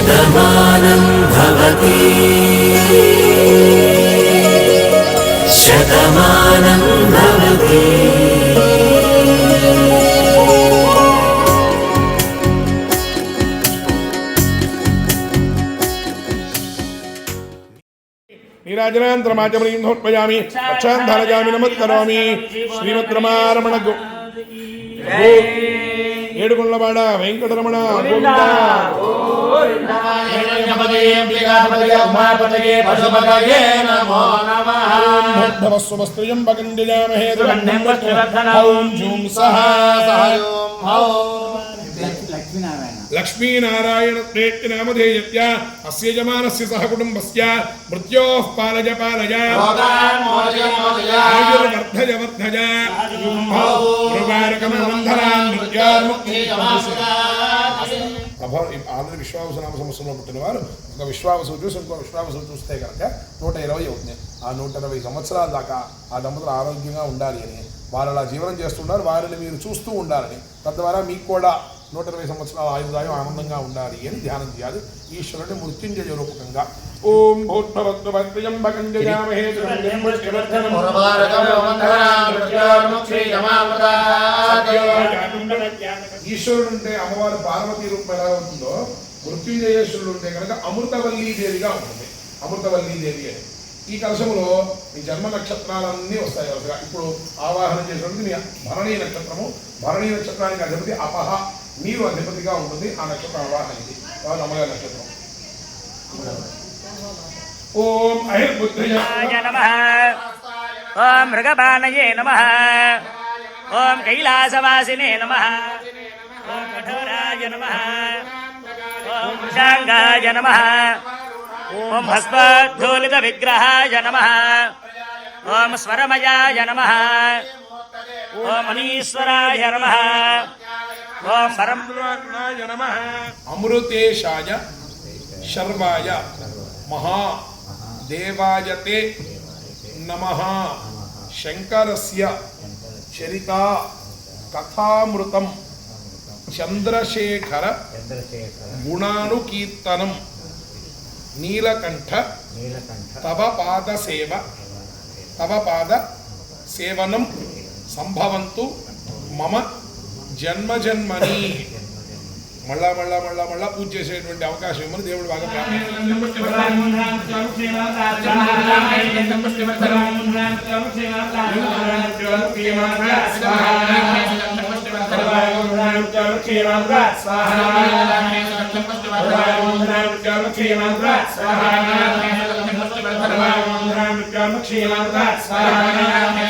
శతమానం భవతి శతమానం భవతి నీరాజనాంతరమాచమనీంధోత్పయామి రక్షాంధరజామి నమస్కరోమి శ్రీమద్రమారమణ గో ఏడుగుండ్లవాడ వెంకటరమణ గోవింద. భవస్వస్త్రియంబకంజయామహే ఓం జూం సహా లక్ష్మీనారాయణ. ప్రేట్టి నామధేయత్య అస్య యజమానస్య సహ కుటుంబస్య మృత్యోః పాలయ పాలయ ఆయుర్వర్ధయ వర్ధయ మృగారకమంధరాన్ ఆల్రెడీ విశ్వావసు నామ సంవత్సరంలో పుట్టిన వారు ఒక విశ్వావసు చూసి ఇంకో విశ్వావసు చూస్తే కనుక నూట ఇరవై అవుతుంది. ఆ నూట ఇరవై సంవత్సరాల దాకా ఆ దంపతులు ఆరోగ్యంగా ఉండాలి అని వారు అలా జీవనం చేస్తున్నారు వారిని మీరు చూస్తూ ఉండాలని. తద్వారా మీకు కూడా నూట ఇరవై సంవత్సరాల ఆయుర్దాయం ఆనందంగా ఉండాలి అని ధ్యానం చేయాలి. ఈశ్వరుని మృత్యుంజయ రూపకంగా. ఓం ఈశ్వరుడు ఉంటే అమ్మవారు పార్వతీ రూపం ఎలా ఉంటుందో మృత్యుంజయేశ్వరుడు ఉంటే కనుక అమృతవల్లీ దేవిగా ఉంటుంది. అమృతవల్లీ దేవి అని. ఈ కలశములో మీ జన్మ నక్షత్రాలన్నీ వస్తాయి వరుసగా. ఇప్పుడు ఆవాహన చేసినటువంటి మీ భరణీ నక్షత్రము. భరణీ నక్షత్రానికి అధిపతి అపహ. మీరు అధిపతిగా ఉంటుంది ఆ నక్షత్ర అవాహనిది కాబట్టి అమ్మగారి నక్షత్రం. ఓం అహిర్బుద్ధయాయ నమ. ఓం మృగబాణయే నమ. ఓం కైలాసవాసినే నమ. ఓం కఠోరాయ నమ. ఓం వృషాంగాయ నమ. ఓం భస్మోలిత విగ్రహాయ నమ. ఓం స్వరమయాయ నమ. ఓం మనీశ్వరాయ నమ. అమృతేషాయ నమ. అమృతేశాయ శర్వాయ మహా దేవాయతే నమ. శంకరస్య చరిత కథామృతం చంద్రశేఖర గుణానుకీర్తనం నీలకంఠ తవ పాద సేవ తవ పాద సేవనం సంభవంతు మమ జన్మ జన్మని మళ్ళా మళ్ళా మళ్ళా మళ్ళా పూజ చేసేటువంటి అవకాశం ఇవ్వమని దేవుడు బాగా వెలుగురే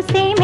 से